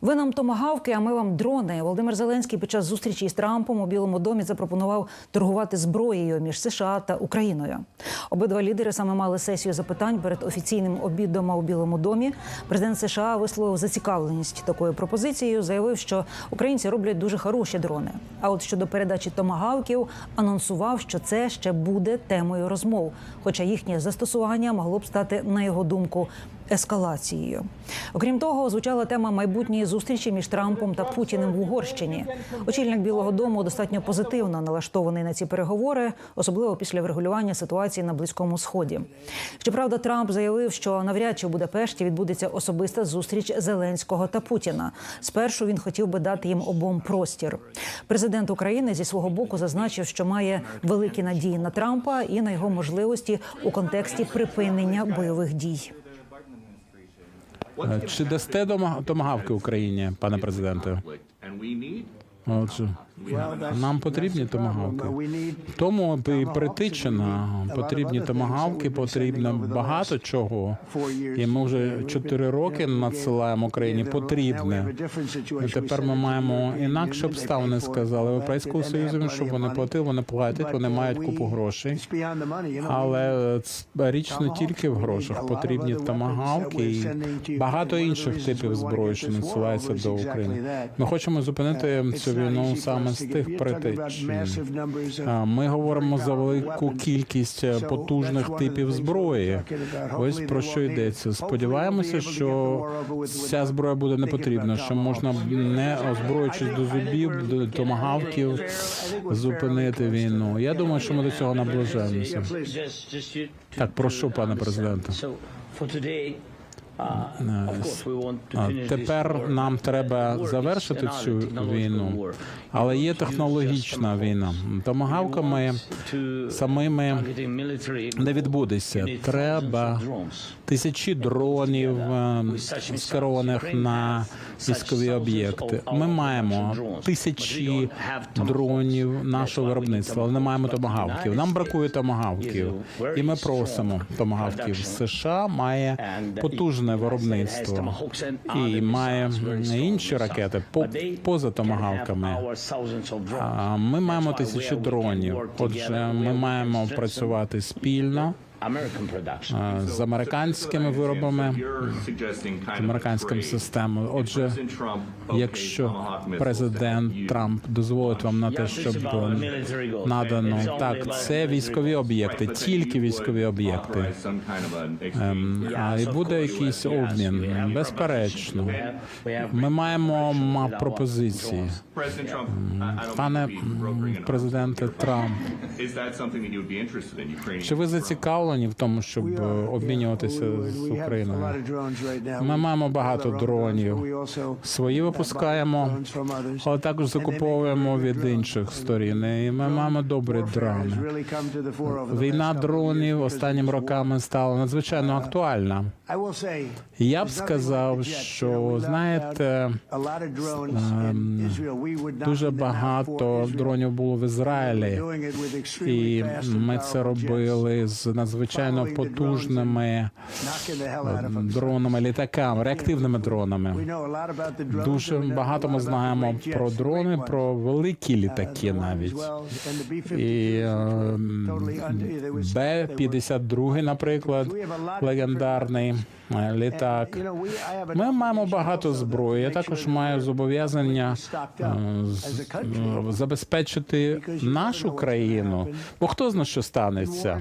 Ви нам томагавки, а ми вам дрони. Володимир Зеленський під час зустрічі із Трампом у Білому домі запропонував торгувати зброєю між США та Україною. Обидва лідери саме мали сесію запитань перед офіційним обідом у Білому домі. Президент США висловив зацікавленість такою пропозицією. Заявив, що українці роблять дуже хороші дрони. А от щодо передачі томагавків, анонсував, що це ще буде темою розмов. Хоча їхнє застосування могло б стати, на його думку, ескалацією. Окрім того, звучала тема майбутньої зустрічі між Трампом та Путіним в Угорщині. Очільник Білого Дому достатньо позитивно налаштований на ці переговори, особливо після врегулювання ситуації на близькому сході. Щоправда, Трамп заявив, що навряд чи в Будапешті відбудеться особиста зустріч Зеленського та Путіна. Спершу він хотів би дати їм обом простір. Президент України зі свого боку зазначив, що має великі надії на Трампа і на його можливості у контексті припинення бойових дій. Е, Чи дасте дома- томагавки Україні, пане президенте? Отже, нам потрібні томагавки. Тому і притичина потрібні томагавки, потрібно багато чого. І ми вже чотири роки надсилаємо Україні потрібне. І тепер ми маємо інакше обставини. Сказали Європейського союзу, щоб вони платили, вони платять, вони мають купу грошей. Але річ не тільки в грошах. Потрібні томагавки і багато інших типів зброї, що надсилається до України. Ми хочемо зупинити цю війну саме з тих причин. А, Ми говоримо за велику кількість е, потужних типів зброї. Ось про що йдеться. Сподіваємося, що ця зброя буде не потрібна, що можна не озброюючись до зубів, до томагавків, зупинити війну. Я думаю, що ми до цього наближаємося. Так, прошу, пане президенте. А Тепер нам треба завершити цю війну, але є технологічна війна. Томагавками самими не відбудеться. Треба тисячі дронів е, скерованих на військові об'єкти. Ми маємо тисячі дронів нашого виробництва, але не маємо томагавків. Нам бракує томагавків, і ми просимо томагавків. США має потужне виробництво і має інші ракети по поза томагавками. Ми маємо тисячі дронів. Отже, ми маємо працювати спільно з американськими виробами, з американським системою. Отже, якщо президент Трамп дозволить вам на те, щоб надано так, це військові об'єкти, тільки військові об'єкти. Ем, А і буде якийсь обмін, безперечно. Ми маємо ма- пропозиції. Пане м, президенте Трамп, чи ви зацікавлені в тому, щоб е, обмінюватися з Україною? Ми маємо багато дронів. Свої випускаємо, але також закуповуємо від інших сторін. І ми маємо добрі дрони. Війна дронів останніми роками стала надзвичайно актуальна. Я б сказав, що знаєте, ем, дуже багато дронів було в Ізраїлі, і ми це робили з надзвичайно потужними ем, дронами, літаками, реактивними дронами. Дуже багато ми знаємо про дрони, про великі літаки навіть. І ем, Б-52, наприклад, легендарний е, літак. Ми маємо багато зброї. Я також маю зобов'язання е, е, забезпечити нашу країну. Бо хто зна, що станеться?